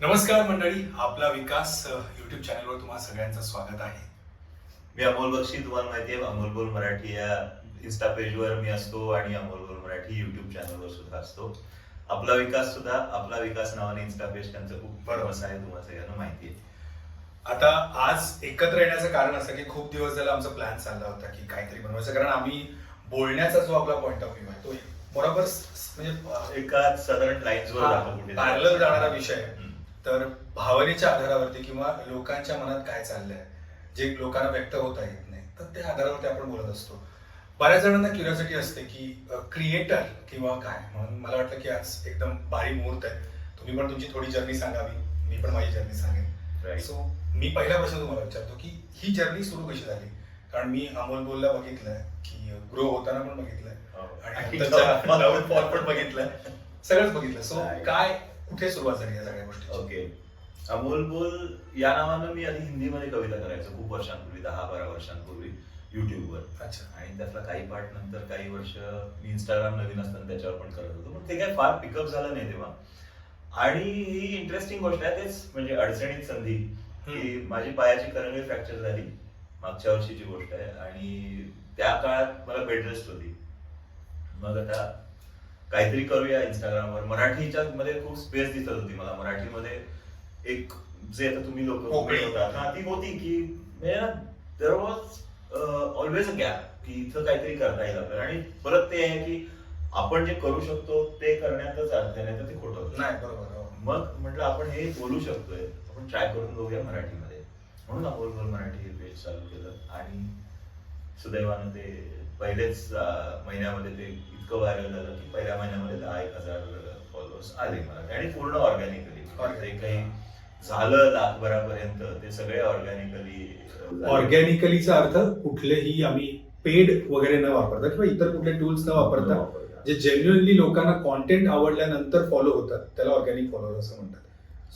नमस्कार मंडळी आपला विकास युट्यूब चॅनलवर तुम्हाला सगळ्यांचं स्वागत आहे मी अमोल बक्षी तुम्हाला माहिती आहे अमोल बोल मराठी या इन्स्टा पेजवर मी असतो आणि अमोल बोल मराठी युट्यूब चॅनलवर सुद्धा असतो आपला विकास सुद्धा आपला विकास नावाने इन्स्टा पेज त्यांचं खूप. फेमस आहे तुम्हाला सगळ्यांना माहिती आहे आता आज एकत्र येण्याचं कारण असं की खूप दिवस झाला आमचा प्लॅन चालला होता की काहीतरी बनवायचं कारण आम्ही बोलण्याचा जो आपला पॉईंट ऑफ व्ह्यू आहे तो बरोबर म्हणजे एका साधारण लाईन्सवर जातो कुठे पॅरल जाणारा विषय आहे. तर भावनेच्या आधारावरती किंवा लोकांच्या मनात काय चाललंय जे लोकांना व्यक्त होता येत नाही तर त्या आधारावरती आपण बोलत असतो. बऱ्याच जणांना क्युरिओसिटी असते की क्रिएटर किंवा काय? म्हणून मला वाटलं की आज एकदम भारी मुहूर्त आहे. तुम्ही पण तुमची थोडी जर्नी सांगावी मी पण माझी जर्नी सांगेन. सो मी पहिला प्रश्न तुम्हाला विचारतो की ही जर्नी सुरू कशी झाली? कारण मी अमोल बोलला बघितलंय की ग्रो होताना पण बघितलंय. हो. आणि पण बघितलंय. सगळंच बघितलं. सो. काय कुठे सुरुवात झाली या सगळ्या गोष्टी ओके. अमोल बोल या नावानं मी आधी हिंदीमध्ये कविता करायचो खूप वर्षांपूर्वी दहा बारा वर्षांपूर्वी युट्यूबवर अच्छा. आणि त्यातला काही पार्ट नंतर काही वर्ष मी इंस्टाग्राम नवीन असताना त्याच्यावर पण करत होतो. पण ते काय फार पिकअप झालं नाही तेव्हा. आणि ही इंटरेस्टिंग गोष्ट आहे तेच म्हणजे अडचणीत संधी की माझी पायाची करंगळी फ्रॅक्चर झाली मागच्या वर्षीची गोष्ट आहे. आणि त्या काळात मला बेड रेस्ट होती. मग आता काहीतरी करूया इंस्टाग्रामवर मराठीच्या मध्ये खूप स्पेस दिसत होती मला मराठीमध्ये एक जे आता तुम्ही लोक पोकळी. हा ती होती की there was always a gap की इथं काहीतरी करता येईल आपल्याला आणि परत ते आहे की आपण जे करू शकतो ते करण्यातच अर्थ नाही तर ते खोटं होतं. नाही बरोबर हो. मग म्हटलं आपण हे बोलू शकतोय आपण ट्राय करून बघूया मराठीमध्ये म्हणून बोल मराठी हे पेज चालू केलं आणि सुदैवानं ते पहिलेच महिन्यामध्ये ते इतकं व्हायरल झालं की पहिल्या महिन्यामध्ये दहा एक हजार फॉलोअर्स आले मला आणि पूर्ण ऑर्गॅनिकली ते काही झालं लाखभरापर्यंत ते सगळे ऑर्गॅनिकली ऑर्गॅनिकलीचा अर्थ कुठलेही आम्ही पेड वगैरे न वापरता किंवा इतर कुठले टूल्स न वापरता जे जेन्युअनली लोकांना कॉन्टेंट आवडल्यानंतर फॉलो होतात त्याला ऑर्गॅनिक फॉलोअर असं म्हणतात.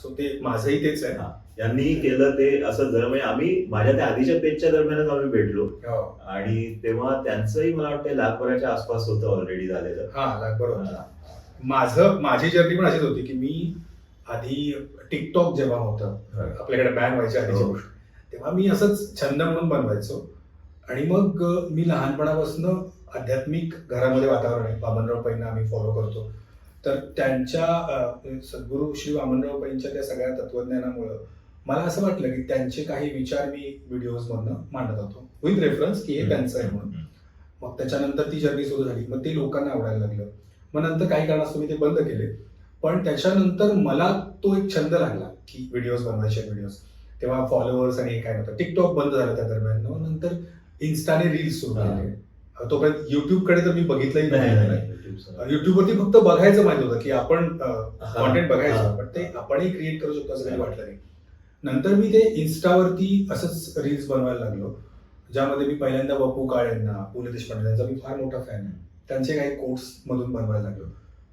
सो ते माझंही तेच आहे. हा. यांनी केलं ते असं जर म्हणजे आम्ही माझ्या त्या आधीच्या पेजच्या दरम्यानच आम्ही भेटलो. हो. आणि तेव्हा त्यांचंही मला वाटतं लाखभराच्या आसपास होतं ऑलरेडी झालेलं. हा माझं माझी जर्नी पण अशीच होती की मी आधी टिकटॉक जेव्हा होतं आपल्याकडे बॅन व्हायच्या आधीची हो. गोष्ट तेव्हा मी असंच छंद म्हणून बनवायचो. आणि मग मी लहानपणापासून आध्यात्मिक घरामध्ये वातावरण आहे. वामनराव पैंना आम्ही फॉलो करतो. तर त्यांच्या सद्गुरू श्री वामनराव पैंच्या त्या सगळ्या तत्वज्ञानामुळं मला असं वाटलं की त्यांचे काही विचार मी व्हिडिओज मधनं मांडत होतो. विथ रेफरन्स की हे त्यांचं आहे म्हणून. मग त्याच्यानंतर ती जर्नी सुरू झाली. मग ते लोकांना आवडायला लागलं. मग नंतर काही कारणास्तव मी ते बंद केले. पण त्याच्यानंतर मला तो एक छंद लागला की व्हिडिओज बनवायचे व्हिडिओज तेव्हा फॉलोअर्स आणि काय नव्हतं. टिकटॉक बंद झालं त्या दरम्यान. नंतर इन्स्टाने रील्स सुरू. केले तोपर्यंत युट्यूबकडे तर मी बघितलंही नाही, युट्यूबवरती फक्त बघायचं माहिती होतं की आपण. कॉन्टेंट बघायचं. पण ते आपणही क्रिएट करू शकतो असं काही वाटलं नाही. नंतर मी ते इन्स्टावरती असंच रील्स बनवायला लागलो. ज्यामध्ये मी पहिल्यांदा वपू काळेंना पु ल देशपांडे यांचा मी फार मोठा फॅन आहे. त्यांचे काही कोट्स मधून बनवायला लागलो.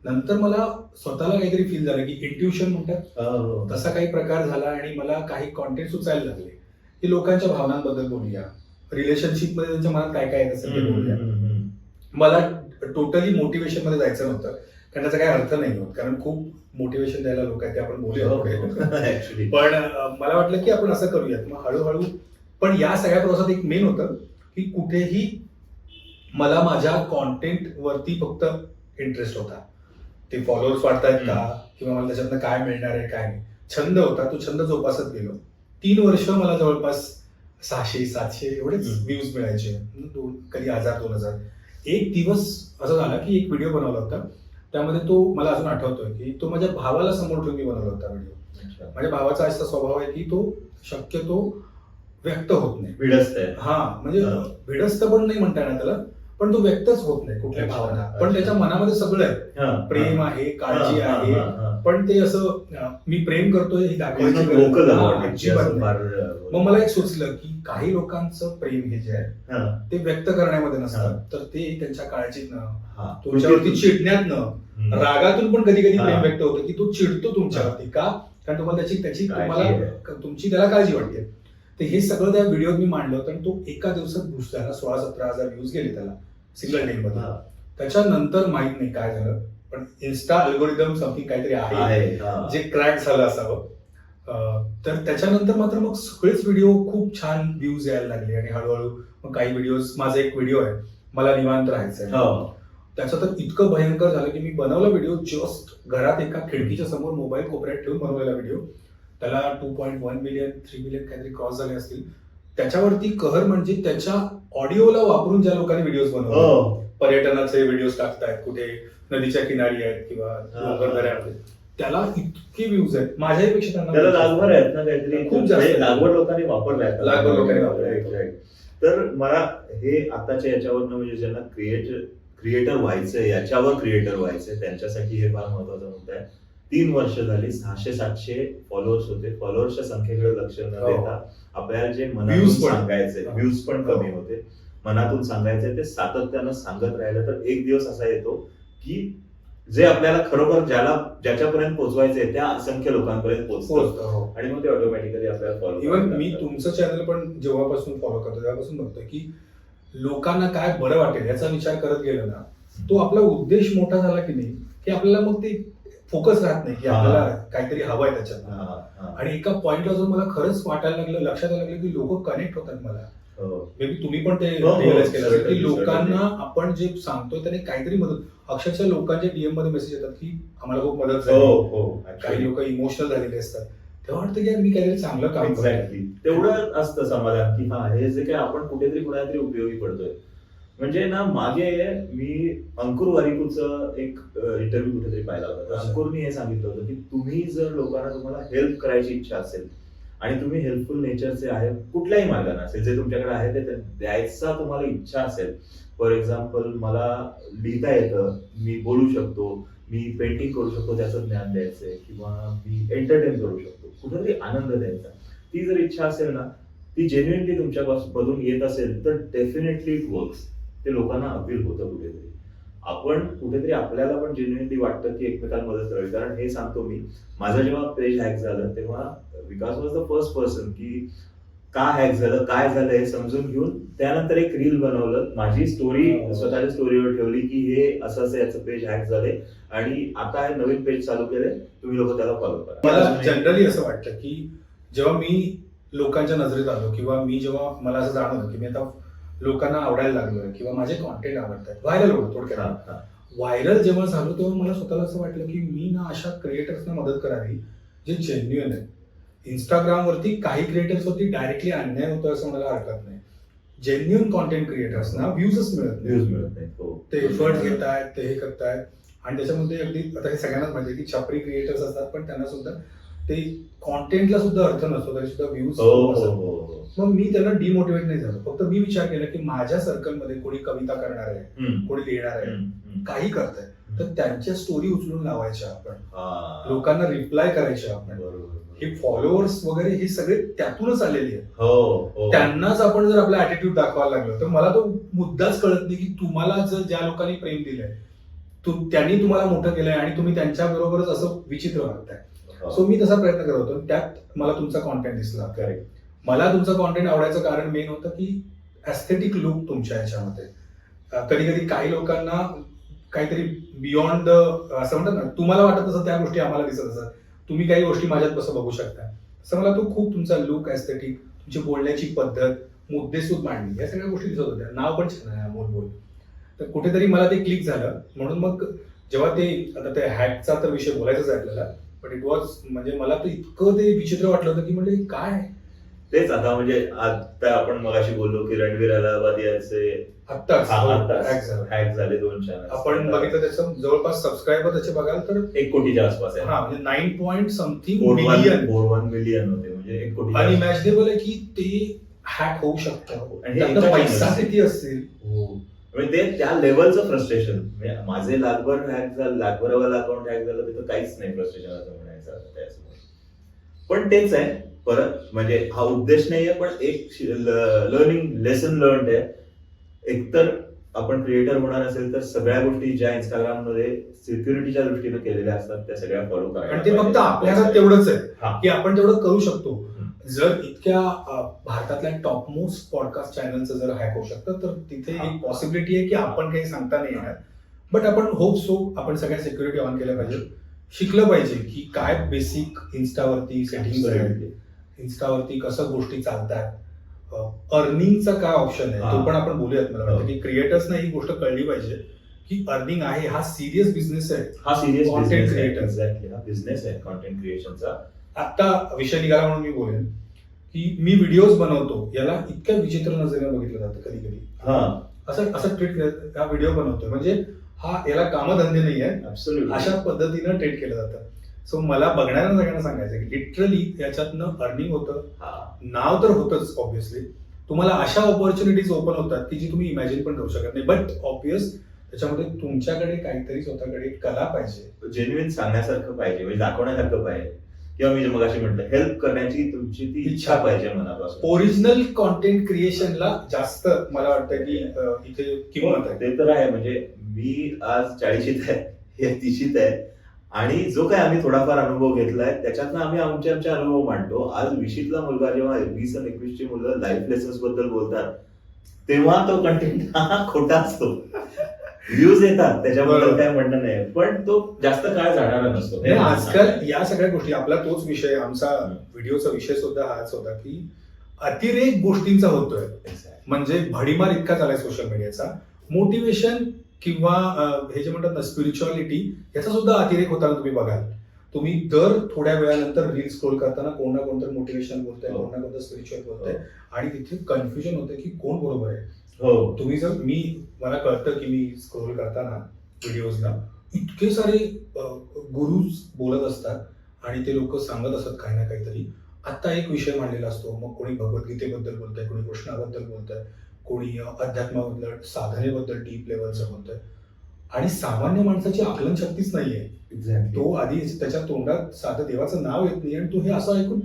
नंतर मला स्वतःला काहीतरी फील झालं की इंट्युशन म्हणतात. हो. तसा काही प्रकार झाला आणि मला काही कॉन्टेंट सुचायला लागले. की लोकांच्या भावनांबद्दल बोलूया. रिलेशनशिपमध्ये त्यांच्या मनात काय काय येत असेल ते बोलूया. मला टोटली मोटिवेशनमध्ये जायचं नव्हतं. कारण त्याचा काही अर्थ नाही होत. कारण खूप मोटिवेशन द्यायला लोक आहेत ते आपण बोलूया पुढे. Actually. पण अं, मला वाटलं की आपण असं करूयात. मग हळूहळू पण या सगळ्या प्रवासात एक मेन होतं की कुठेही मला माझ्या कॉन्टेंट वरती फक्त इंटरेस्ट होता. ते फॉलोअर्स वाढतायत का? किंवा मला त्याच्यातनं काय मिळणार आहे काय नाही. छंद होता तो छंद जोपासत गेलो. तीन वर्ष मला जवळपास सहाशे सातशे एवढेच. व्ह्यूज मिळायचे. दोन कधी हजार दोन हजार. एक दिवस असं झाला की एक व्हिडिओ बनवला होता. त्यामध्ये तो मला अजून आठवतोय की तो माझ्या भावाला समोर ठेवून मी बनवला होता व्हिडिओ. माझ्या भावाचा असा स्वभाव आहे की तो शक्यतो व्यक्त होत नाही भिडस्त आहे. हा म्हणजे. भिडस्त पण नाही म्हणता येणार त्याला पण तो व्यक्तच होत नाही कुठल्या भावना. पण त्याच्या मनामध्ये सगळं आहे प्रेम. आहे काळजी आहे. पण ते असं मी प्रेम करतोय हे दाखवायची नाही. फार, मग मला एक सुचलं की काही लोकांचं प्रेम हे जे आहे ते व्यक्त करण्यामध्ये नसतं तर ते त्यांच्या काळजीतनं. तुमच्यावरती चिडण्यातनं. रागातून पण कधी कधी. प्रेम व्यक्त होतं की तो चिडतो तुमच्यावरती का कारण तुम्हाला त्याची त्याची तुम्हाला. तुमची त्याला काळजी वाटते तर हे सगळं त्या व्हिडिओत मी मांडलं होतं आणि तो एका दिवसात झाला सोळा सतरा हजार व्ह्यूज गेले त्याला सिंगल डे मध्ये. त्याच्यानंतर माहीत नाही काय झालं पण इन्स्टा अल्गोरिदम समथिंग काहीतरी आहे. जे क्रॅक झालं असावं तर त्याच्यानंतर मात्र मग सगळेच व्हिडिओ खूप छान व्ह्यूज यायला लागले आणि हळूहळू मग काही व्हिडिओज माझा एक व्हिडिओ आहे मला निवांत राहायचं हो. त्याचं तर इतकं भयंकर झालं की मी बनवला व्हिडिओ जस्ट घरात एका खिडकीच्या समोर मोबाईल कोपऱ्यात ठेवून बनवलेला व्हिडिओ त्याला two point one million three million काहीतरी क्रॉस झाले असतील त्याच्यावरती कहर म्हणजे त्याच्या ऑडिओला वापरून ज्या लोकांनी व्हिडिओज बनवले हो. पर्यटनाचे व्हिडिओ टाकतायत कुठे नदीच्या किनारी आहेत किंवा त्याला इतके व्ह्यूज आहेत माझ्यापेक्षा त्यांना त्याला. लागवड आहेत ना काहीतरी खूप जास्त म्हणजे. लागवड लोकांनी वापरलाय लागवड लोकांनी वापरलाय. तर मला हे आताच्या याच्यावरनं म्हणजे ज्यांना क्रिएट क्रिएटर व्हायचंय याच्यावर क्रिएटर व्हायचंय त्यांच्यासाठी हे फार महत्त्वाचा मुद्दा आहे तीन वर्ष झाली सहाशे सातशे फॉलोअर्स होते फॉलोअर्सच्या संख्येकडे लक्ष न हो. देता आपल्याला जे मनातून. सांगायचे हो. व्ह्यूज पण हो. कमी होते मनातून सांगायचे ते सातत्यानं सांगत राहिलं तर एक दिवस असा येतो की जे आपल्याला खरोखर ज्याला ज्याच्यापर्यंत पोहोचवायचंय त्या असंख्य लोकांपर्यंत पोहोचतो हो. आणि मग ते ऑटोमॅटिकली आपल्याला फॉलो इव्हन मी तुमचं चॅनल पण जेव्हापासून फॉलो करतो तेव्हापासून बघतोय की लोकांना काय बरं वाटेल याचा विचार करत गेलो ना तो आपला उद्देश मोठा झाला की नाही की आपल्याला मग ते फोकस राहत नाही की हा. आपल्याला काहीतरी हवंय त्याच्यात आणि एका पॉइंटला जो मला खरंच वाटायला लागलं लक्षात यायला लागलं की लोक कनेक्ट होतात मला. मे बी तुम्ही पण ते हो, हो, रिअलाइज केलं की लोकांना. आपण जे सांगतोय त्याने काहीतरी मदत अक्षरशः लोकांच्या डीएममध्ये मेसेज येतात की आम्हाला खूप मदत हो झाली. हो काही लोक इमोशनल झालेले असतात. तेव्हा वाटतं की मी काहीतरी चांगलं काम एक्झॅक्टली तेवढं असतं समाधान की हा हे जे काय आपण कुठेतरी कुणातरी उपयोगी पडतोय. म्हणजे ना मागे मी अंकुर वारिकूचं एक इंटरव्ह्यू कुठेतरी पाहिला होता. तर अच्छा. अंकुरनी हे सांगितलं होतं की तुम्ही जर लोकांना तुम्हाला हेल्प करायची इच्छा असेल आणि तुम्ही हेल्पफुल नेचरचे आहे कुठल्याही मार्गाने असेल जे तुमच्याकडे आहे ते द्यायचा तुम्हाला इच्छा असेल. फॉर एक्झाम्पल मला लिहिता येतं मी बोलू शकतो मी पेंटिंग करू शकतो त्याचं ज्ञान द्यायचंय किंवा मी एंटरटेन करू शकतो. कुठेतरी आनंद द्यायचा. ती जर इच्छा असेल ना ती जेन्युइनली तुमच्या मधून येत असेल तर डेफिनेटली इट वर्क्स ते लोकांना अपील होतं कुठेतरी. आपण कुठेतरी आपल्याला पण जेन्युइनली वाटतं की एकमेकांना मदत करावी कारण हे सांगतो मी माझं जेव्हा पेज हॅक झालं तेव्हा Vikas was the first person की का हॅक झालं काय झालं हे समजून घेऊन त्यानंतर एक रील बनवलं. माझी स्टोरी हो. स्वतःच्या स्टोरीवर ठेवली की हे असं असं याचं पेज हॅक झालंय आणि आता हे नवीन पेज चालू केलंय तुम्ही लोक त्याला फॉलो करा. मला जनरली असं वाटतं की जेव्हा मी लोकांच्या नजरेत आलो किंवा मी जेव्हा मला असं जाणवलं की मी आता लोकांना आवडायला लागलोय किंवा माझे कॉन्टेंट आवडतात. व्हायरल होतं हा, थोडक्यात. व्हायरल जेव्हा झालो तेव्हा मला स्वतःला असं वाटलं की मी ना अशा क्रिएटर्सना मदत करावी जे जेन्युअन आहे इंस्टाग्रामवरती काही क्रिएटर्सवरती डायरेक्टली अन्याय होतो असं मला हरकत नाही. जेन्युअन कॉन्टेंट क्रिएटर्सना व्ह्यूजच मिळत व्ह्यूज मिळत नाही हो. ते एफर्ट घेत आहेत ते हे करतायत. आणि त्याच्यामध्ये अगदी आता हे सगळ्यांनाच माहिती आहे की छपरी क्रिएटर्स असतात पण त्यांना सुद्धा ते कॉन्टेंटला सुद्धा अर्थ नसतो तरी सुद्धा व्ह्यूज हो हो हो मग मी त्यांना डिमोटिवेट नाही झालो. फक्त मी विचार केला की माझ्या सर्कलमध्ये कोणी कविता करणार आहे कोणी लिहिणार आहे. काही करताय. तर त्यांच्या स्टोरी उचलून लावायच्या आपण. हा. लोकांना रिप्लाय करायचे आपण. हे. फॉलोअर्स वगैरे हे सगळे त्यातूनच आलेले आहेत. त्यांनाच आपण जर आपला ऍटिट्यूड दाखवायला लागलो तर मला तो मुद्दाच कळत नाही की तुम्हाला जर ज्या लोकांनी प्रेम दिलंय त्यांनी तुम्हाला मोठं केलंय आणि तुम्ही त्यांच्या बरोबरच असं विचित्र वागताय. सो मी तसा प्रयत्न करत होतो. त्यात मला तुमचा कॉन्टेंट दिसला. Correct. मला तुमचं कॉन्टेंट आवडायचं कारण मेन होतं की ऍस्थेटिक लुक तुमच्या ह्याच्यामध्ये. कधी कधी काही लोकांना काहीतरी बियॉन्ड असं म्हणतात ना तुम्हाला वाटत असं त्या गोष्टी आम्हाला दिसत असतात. तुम्ही काही गोष्टी माझ्यात कसं बघू शकता? असं मला तो खूप तुमचा लुक ऍस्थेटिक तुमची बोलण्याची पद्धत मुद्देसूद मांडणी या सगळ्या गोष्टी दिसत होत्या. नाव पण छान आहे अमोल बोल. तर कुठेतरी मला ते क्लिक झालं. म्हणून मग जेव्हा ते आता ते हॅकचा तर विषय बोलायचाच आहे आपल्याला. पण इट वॉज म्हणजे मला तर इतकं ते विचित्र वाटलं होतं की म्हणजे काय? तेच आता म्हणजे आता आपण मगाशी बोललो की रणवीर अलाहाबादी याचे हॅक झालं. दोन चॅनल आपण बघितलं त्याचं जवळपास सबस्क्रायबर त्याचे बघाल तर एक कोटीच्या आसपास आहे. हा म्हणजे nine point something million one million होते म्हणजे एक कोटी अनइमॅजिनेबल आहे की ते हॅक होऊ शकतं. आणि हे एका पैसा. किती असतील? म्हणजे ते त्या लेवलचं फ्रस्ट्रेशन म्हणजे माझे लाखभर हॅक झालं लाखभरावाला अकाउंट हॅक झालं तिथं काहीच नाही फ्रस्ट्रेशन असं म्हणायचं त्यासमोर पण तेच आहे परत म्हणजे हा उद्देश नाहीये पण एक लर्निंग लेसन लर्न आहे एकतर आपण क्रिएटर होणार असेल तर सगळ्या गोष्टी ज्या इंस्टाग्राममध्ये सिक्युरिटीच्या दृष्टीने केलेल्या असतात त्या सगळ्या फॉलो आणि ते फक्त पाहिजे. आपल्या हातात तेवढंच. आहे की आपण तेवढं करू शकतो. जर इतक्या भारतातल्या टॉप मोस्ट पॉडकास्ट चॅनलचं जर हॅक होऊ शकतं तर तिथे. एक पॉसिबिलिटी आहे की आपण काही सांगता नाही येणार. बट आपण होप सो आपण सगळ्या सिक्युरिटी ऑन केल्या पाहिजे. शिकलं पाहिजे की काय बेसिक इन्स्टावरती सेटिंग. इन्स्टावरती कसं गोष्टी चालतात. अर्निंगचा काय ऑप्शन आहे. तो पण आपण बोलूयात मला. वाटतं हो. की क्रिएटर्सना ही गोष्ट कळली पाहिजे की अर्निंग आहे. हा सिरियस बिझनेस आहे. हा सिरियस. एक्झॅक्टली हा बिझनेस आहे. कॉन्टेंट क्रिएशनचा आता विषय निघाला म्हणून मी बोलेन की मी व्हिडिओज बनवतो याला इतक्या विचित्र नजरेनं बघितलं जातं कधी कधी हा. असं असं ट्रीट हा व्हिडिओ बनवतोय. म्हणजे हा याला कामधंदे नाही आहे अशा पद्धतीनं ट्रीट केलं जातं. सो मला बघणाऱ्या सगळ्यांना सांगायचं की लिटरली याच्यातनं अर्निंग होतं. हा. नाव तर होतच ऑब्विसली तुम्हाला अशा ऑपॉर्च्युनिटीज ओपन होतात की जी तुम्ही इमॅजिन पण करू शकत नाही. बट ऑब्विस त्याच्यामध्ये तुमच्याकडे काहीतरी स्वतःकडे कला पाहिजे. जेन्युइन सांगण्यासारखं पाहिजे म्हणजे दाखवण्यासारखं पाहिजे. किंवा मी जे मगाशी म्हटलं हेल्प करण्याची तुमची ती इच्छा पाहिजे मनापासून. ओरिजिनल कॉन्टेंट क्रिएशनला जास्त मला वाटतं की इथे किंमत आहे. ते तर आहे म्हणजे मी आज चाळीशीत आहे हे तिशीत आहे आणि जो काही आम्ही थोडाफार अनुभव घेतलाय त्याच्यातनं आम्ही आमचे आमचे अनुभव मांडतो. आज विशीतला मुलगा जेव्हा वीस आणि एकवीसची मुलं लाईफ लेसन्सबद्दल बोलतात तेव्हा तो कंटेंट हा खोटा असतो. व्ह्यूज येतात त्याच्याबद्दल. काय म्हणणं नाही. पण तो जास्त काळ जाणारा नसतो. आजकाल या सगळ्या गोष्टी आपला तोच विषय आमचा. व्हिडिओचा विषय सुद्धा हाच होता की अतिरेक गोष्टींचा होतोय. म्हणजे भडीमार इतका झालाय सोशल मीडियाचा मोटिवेशन किंवा हे जे म्हणतात ना स्पिरिच्युअलिटी याचा सुद्धा अतिरेक होताना तुम्ही बघाल. तुम्ही दर थोड्या वेळानंतर रील स्क्रोल करताना कोण ना कोणतं मोटिवेशन बोलतंय हो. कोण ना कोणतं स्पिरिच्युअल बोलतंय. आणि तिथे कन्फ्युजन होतं की कोण बरोबर आहे. हो. तुम्ही जर मी मला कळतं की मी स्क्रोल करताना व्हिडिओजला इतके सारे गुरुज बोलत असतात आणि ते लोक सांगत असतात काही ना काहीतरी. आत्ता एक विषय मांडलेला असतो. मग कोणी भगवद्गीतेबद्दल बोलतंय कोणी कृष्णाबद्दल बोलतंय कोणी अं, अध्यात्माबद्दल साधनेबद्दल डीप लेवलचं बोलतंय. आणि सामान्य माणसाची आकलन शक्तीच नाहीये. एक्झॅक्टली तो आधी त्याच्या तोंडात साधं देवाचं नाव येत नाही आणि तो हे असं ऐकून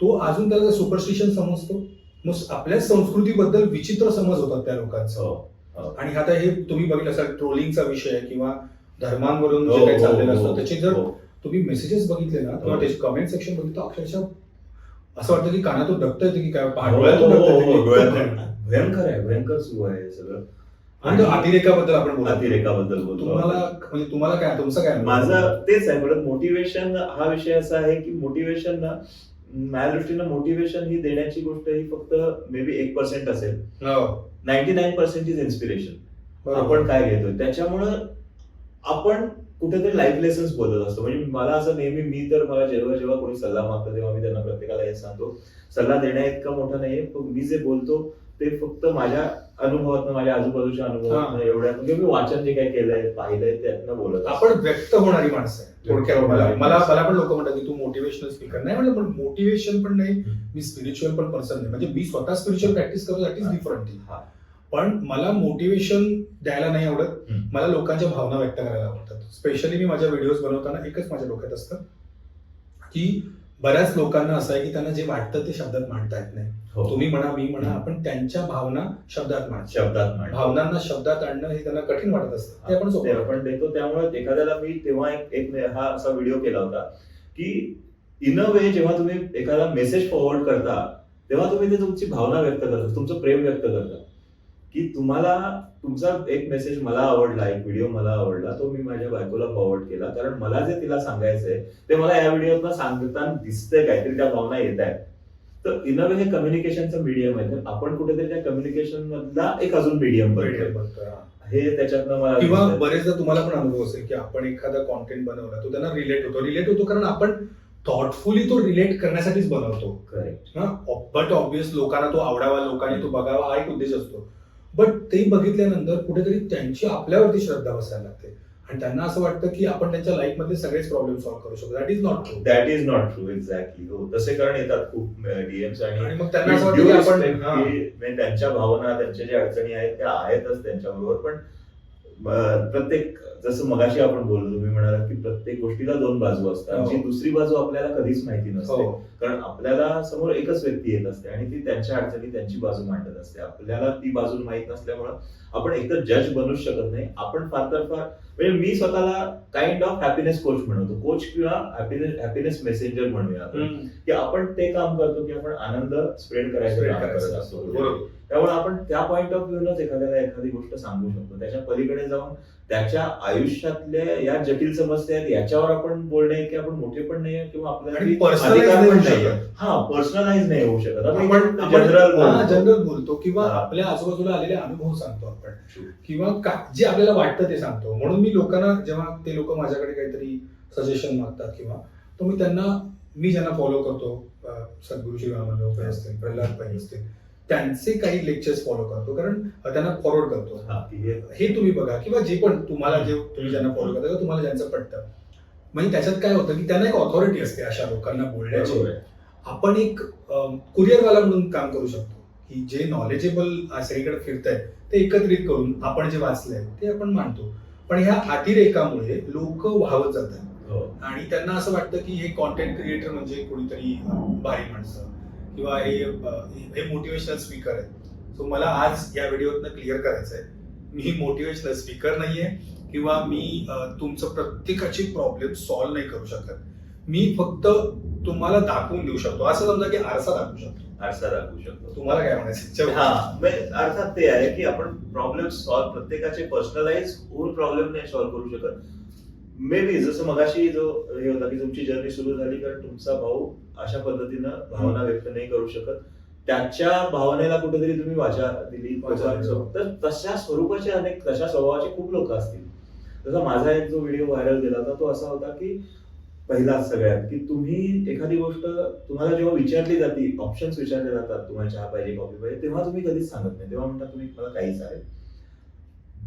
तो अजून त्याला सुपरस्टिशन समजतो. मग आपल्या संस्कृतीबद्दल विचित्र समज होतात त्या लोकांचा हो आणि आता हे तुम्ही बघितलं असाल ट्रोलिंगचा विषय किंवा धर्मांवरून हो, जे काही हो, चाललेलं हो, असतं त्याचे जर हो. तुम्ही मेसेजेस बघितले ना किंवा हो. त्याचे कमेंट सेक्शन बघितलं अक्षरशः असं वाटतं की कानातून डबत येते की काय हो, हो, हो, हो. भयंकर आहे भयंकर सुरू आहे हे सगळं आणि तो अतिरेकाबद्दल आपण अतिरेकाबद्दल बोलतो तुम्हाला म्हणजे तुम्हाला काय तुमचं काय? माझं तेच आहे परत मोटिवेशन हा विषय असा आहे की मोटिवेशन ना माझ्या दृष्टीनं मोटिवेशन ही देण्याची गोष्ट ही फक्त मे बी एक पर्सेंट असेल. हो, ninety nine percent is inspiration. आपण काय घेतोय? त्याच्यामुळं आपण कुठेतरी लाईफ लेसन्स बोलत असतो. म्हणजे मला असं नेहमी मी तर मला जेव्हा जेव्हा कोणी सल्ला मागतो तेव्हा मी त्यांना प्रत्येकाला हे सांगतो. सल्ला देण्या इतका मोठा नाहीये पण मी जे बोलतो ते फक्त माझ्या अनुभवातनं माझ्या आजूबाजूच्या अनुभवातनं एवढ्या म्हणजे मी वाचन जे काही केलंय पाहिलंय त्यातनं बोलत. आपण व्यक्त होणारी माणसं आहे थोडक्यात मला मला. मला पण लोक म्हणतात की तू मोटिवेशनल स्पीकर नाही म्हणलं पण मोटिवेशन पण नाही मी स्पिरिच्युअल पण पर्सन नाही. म्हणजे मी स्वतः स्पिरिच्युअल प्रॅक्टिस करतो दॅट इज डिफरंट हा. पण मला मोटिवेशन द्यायला नाही आवडत. हम्म. मला लोकांच्या भावना व्यक्त करायला आवडतात. स्पेशली मी माझ्या व्हिडिओज बनवताना एकच माझ्या डोक्यात असतं की बऱ्याच लोकांना असं आहे की त्यांना जे वाटतं ते शब्दात मांडता येत नाही हो. तुम्ही म्हणा मी म्हणा. आपण त्यांच्या भावना शब्दात मांडतो शब्दात मांडतो. भावनांना शब्दात आणणं हे त्यांना कठीण वाटत असतं ते आपण ते सोपं आपण देतो त्यामुळे एखाद्याला मी तेव्हा एक एक हा असा व्हिडिओ केला होता की इन अ वे जेव्हा तुम्ही एखादा मेसेज फॉरवर्ड करता तेव्हा तुम्ही ते तुमची भावना व्यक्त करता तुमचं प्रेम व्यक्त करता की तुम्हाला तुमचा एक मेसेज मला आवडला एक व्हिडिओ मला आवडला तो मी माझ्या बायकोला फॉरवर्ड केला. कारण मला जे तिला सांगायचंय ते मला या व्हिडिओतनं सांगताना दिसतंय काहीतरी त्या भावना येत आहेत तर इन अ वे हे कम्युनिकेशनचं मीडियम आहे. तर आपण कुठेतरी त्या कम्युनिकेशन मधला एक अजून मीडियम हा. त्याच्यातनं मला किंवा. बरेचदा तुम्हाला पण अनुभव असेल की आपण एखादा कॉन्टेंट बनवला तो त्यांना रिलेट होतो. रिलेट होतो कारण आपण थॉटफुली तो रिलेट करण्यासाठीच बनवतो. बट ऑब्विस लोकांना तो आवडावा लोकांनी तो बघावा हा एक उद्देश असतो. बट ते बघितल्यानंतर कुठेतरी त्यांची आपल्यावरती श्रद्धा बसायला लागते. आणि त्यांना असं वाटतं की आपण त्यांच्या लाईफ मधले सगळेच प्रॉब्लेम सॉल्व्ह करू शकतो. That is not true that is not true exactly हो तसे कारण येतात खूप डीएम्स आणि मग त्यांना असं वाटतं की आपण म्हणजे त्यांच्या भावना त्यांच्या ज्या अडचणी आहेत त्या आहेतच त्यांच्याबरोबर. पण प्रत्येक जसं मगाशी आपण बोललो तुम्ही म्हणालात की प्रत्येक गोष्टीला दोन बाजू असतात. हो. जी दुसरी बाजू आपल्याला कधीच माहिती नसते. हो. कारण आपल्याला समोर एकच व्यक्ती येत असते आणि ती त्यांच्या अडचणी त्यांची बाजू मांडत असते. आपल्याला ती बाजू माहीत नसल्यामुळं आपण एकतर जज बनूच शकत नाही. आपण फार तर फार म्हणजे मी स्वतःला काइंड ऑफ हॅपीनेस कोच म्हणतो. कोच किंवा हॅपीनेस हॅपीनेस मेसेंजर म्हणूया. की आपण ते काम करतो की आपण आनंद स्प्रेड करायचं असतं. त्यामुळे आपण त्या पॉइंट ऑफ व्ह्यूनच एखाद्याला एखादी गोष्ट सांगू शकतो. त्याच्या पलीकडे जाऊन त्याच्या आयुष्यातल्या या जटिल समस्या आहेत याच्यावर आपण बोलणे की आपण मोठे पण नाही किंवा आपल्याला. हा पर्सनलाइज नाही होऊ शकत आपण जनरल जनरल बोलतो किंवा. आपल्या आजूबाजूला आलेले अनुभव सांगतो आपण. किंवा का- जे आपल्याला वाटतं ते सांगतो म्हणून मी लोकांना जेव्हा ते लोक माझ्याकडे काहीतरी सजेशन मागतात किंवा तर मी त्यांना मी ज्यांना फॉलो करतो अं, सद्गुरू श्री रामानंद पै असतील प्रल्हाद पै असतील त्यांचे काही लेक्चर्स फॉलो करतो कारण त्यांना फॉरवर्ड करतो. हा, तुम्ही बघा किंवा जे पण तुम्हाला जे तुम्ही ज्यांना फॉलो करता तुम्हाला ज्यांचं पटतं. म्हणजे त्याच्यात काय होतं की त्यांना एक ऑथॉरिटी असते अशा लोकांना बोलण्याची. आपण एक कुरिअरवाला म्हणून काम करू शकतो की जे नॉलेजेबल सगळीकडे फिरत आहे ते एकत्रित करून आपण जे वाचलंय ते आपण मांडतो पण ह्या अतिरेकामुळे लोक वाहवत जातात. हो. आणि त्यांना असं वाटतं की हे कॉन्टेंट क्रिएटर म्हणजे कोणीतरी भारी माणसं. किंवा हे हे मोटिवेशनल स्पीकर आहे सो मला आज या व्हिडिओतनं क्लिअर करायचं आहे मी मोटिवेशनल स्पीकर नाहीये किंवा मी तुमचं प्रत्येकाची प्रॉब्लेम सॉल्व्ह नाही करू शकत. मी फक्त तुम्हाला दाखवून देऊ शकतो. असं समजा की आरसा दाखवू शकतो. आरसा दाखवू शकतो. तुम्हाला काय म्हणायचं? हा म्हणजे अर्थात ते आहे की आपण प्रॉब्लेम सॉल्व्ह प्रत्येकाचे पर्सनलाइज होऊन प्रॉब्लेम नाही सॉल्व्ह करू शकत. मे बी जसं मगाशी जो हे होता की तुमची जर्नी सुरू झाली कारण तुमचा भाऊ अशा पद्धतीनं भावना व्यक्त नाही करू शकत. त्याच्या भावनेला कुठेतरी तुम्ही वाचा दिली. तर तशा स्वरूपाचे अनेक तशा स्वभावाचे खूप लोक असतील. जसा माझा एक जो व्हिडिओ व्हायरल गेला होता तो असा होता की पहिला सगळ्यात की तुम्ही एखादी गोष्ट तुम्हाला जेव्हा विचारली जाते ऑप्शन्स विचारले जातात तुम्हाला चहा पाहिजे कॉफी पाहिजे तेव्हा तुम्ही कधीच सांगत नाही. तेव्हा म्हणता तुम्ही मला काही चालेल.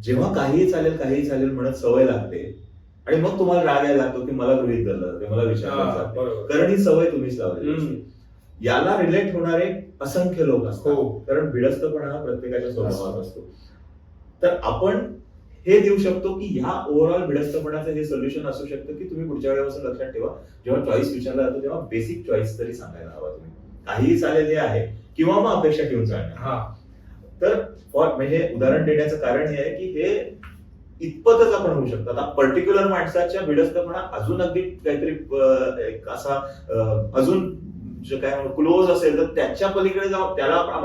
जेव्हा काहीही चालेल काहीही चालेल म्हणत सवय लागते आणि मग तुम्हाला राग यायला लागतो की मला गृहित धरलं जाते मला विचारलं कारण ही सवय तुम्हीच लावली. याला रिलेट होणारे असंख्य लोक असतात. हो. कारण भिडस्तपणा हा प्रत्येकाच्या स्वभावात असतो. तर आपण हे देऊ शकतो की ह्या ओव्हरऑल भिडस्तपणाचं हे सोल्युशन असू शकतं की तुम्ही पुढच्या वेळेपासून लक्षात ठेवा. जेव्हा चॉईस विचारला जातो तेव्हा बेसिक चॉईस तरी सांगायला हवा तुम्ही. काहीही चालेल हे आहे किंवा मग अपेक्षा ठेवून चालणार हा. तर फॉर म्हणजे उदाहरण देण्याचं कारण हे आहे की हे इतपतच आपण होऊ शकतो आता पर्टिक्युलर माणसाच्या भिडस्तपणा अजून अगदी काहीतरी एक असा अजून जे काय क्लोज असेल तर त्याच्या पलीकडे जाऊन त्याला आपण.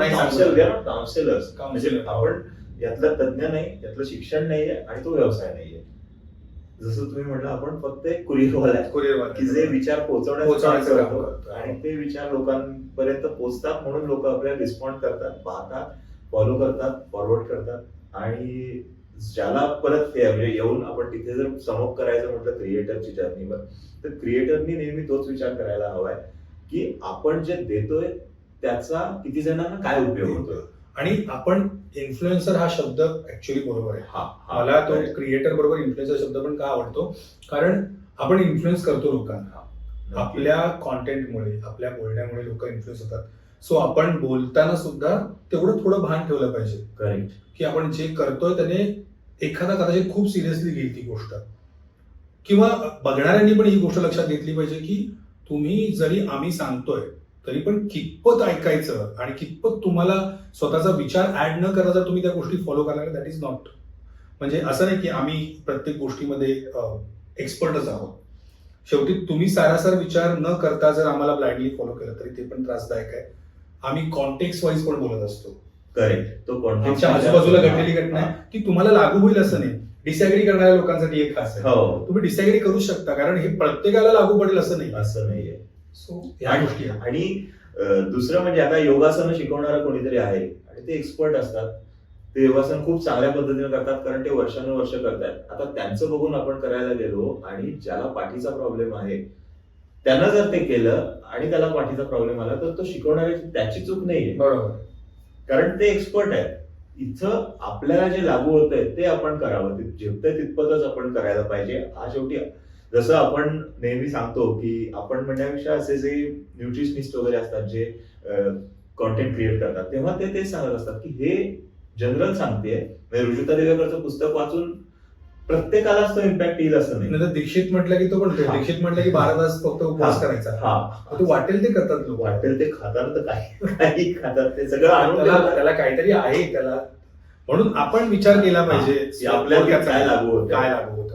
काउन्सिलर्स म्हणजे. आपण यातलं तज्ञ नाही यातलं शिक्षण नाहीये आणि तो व्यवसाय नाहीये जसं तुम्ही म्हटलं आपण फक्त एक कुरिअरवाला आहे कुरिअर की जे विचार पोहोचवण्याचं. आणि ते विचार लोकांपर्यंत पोहोचतात म्हणून लोक आपल्याला रिस्पॉन्ड करतात पाहतात फॉलो करतात फॉरवर्ड करतात आणि ज्याला परत ते म्हणजे येऊन आपण तिथे जर समोप करायचं म्हटलं क्रिएटरची जर्नीवर तर क्रिएटरनी नेहमी तोच विचार करायला हवाय की आपण जे देतोय त्याचा किती जणांना काय उपयोग होतोय? आणि आपण इन्फ्लुएन्सर हा शब्द ऍक्च्युली बरोबर आहे. हा हा. मला तो क्रिएटर बरोबर इन्फ्लुएन्सर शब्द पण का आवडतो? कारण आपण इन्फ्लुएन्स करतो लोकांना. आपल्या कॉन्टेंटमुळे आपल्या बोलण्यामुळे लोक इन्फ्लुएन्स होतात. सो आपण बोलताना सुद्धा तेवढं थोडं भान ठेवलं पाहिजे. करेक्ट की आपण जे करतोय त्याने एखादा कदाचित खूप सिरियसली घेईल ती गोष्ट. किंवा बघणाऱ्यांनी पण ही गोष्ट लक्षात घेतली पाहिजे की तुम्ही जरी आम्ही सांगतोय तरी पण कितपत ऐकायचं आणि कितपत तुम्हाला स्वतःचा विचार ऍड न करता जर तुम्ही त्या गोष्टी फॉलो करायला दॅट इज नॉट म्हणजे असं नाही की आम्ही प्रत्येक गोष्टीमध्ये एक्सपर्टच आहोत. शेवटी तुम्ही सारासार विचार न करता जर आम्हाला ब्लाइंडली फॉलो केलं तरी ते पण त्रासदायक आहे. आम्ही कॉन्टेक्स्ट वाईज पण बोलत असतो. करेक्ट तो context आमच्या आजूबाजूला घडलेली घटना आहे ती तुम्हाला लागू होईल असं नाही. डिसॅग्री करणाऱ्या लोकांसाठी एक खास आहे. हो. तुम्ही डिसॅग्री करू शकता कारण हे प्रत्येकाला लागू पडेल असं नाही. असं नाहीये सो या गोष्टी. आणि दुसरं म्हणजे आता योगासन शिकवणारा कोणीतरी आहे आणि ते एक्सपर्ट असतात. ते योगासन खूप चांगल्या पद्धतीने करतात कारण ते वर्षानुवर्ष करतात आता त्यांचं बघून आपण करायला गेलो आणि ज्याला पाठीचा प्रॉब्लेम आहे त्यानं जर ते केलं आणि त्याला पाठीचा प्रॉब्लेम आला तर तो शिकवणाऱ्याची त्याची चूक नाहीये. बरोबर. कारण ते एक्सपर्ट आहेत. इथं आपल्याला जे लागू होत आहे ते आपण करावं. झेपतंय तितपतच आपण करायला पाहिजे हा शेवटी जसं आपण नेहमी सांगतो की आपण म्हणण्यापेक्षा असे जे न्यूट्रिशनिस्ट वगैरे असतात जे कॉन्टेंट क्रिएट करतात तेव्हा ते तेच सांगत असतात की हे जनरल सांगते म्हणजे रुजुता देवेकरचं पुस्तक वाचून प्रत्येकालाच तो इम्पॅक्ट येईल असं नाही. नंतर दीक्षित म्हटलं की तो पण हा. दीक्षित म्हटलं की बारा तास फक्त उपवास. करायचा. हा. तो वाटेल ते करतात लोक. वाटेल ते खातात तर काही काही खातात ते सगळं आणून त्याला देतात. त्याला काहीतरी आहे त्याला. म्हणून आपण विचार केला पाहिजे. की आपल्याला काय लागू होतं? काय लागू होतं?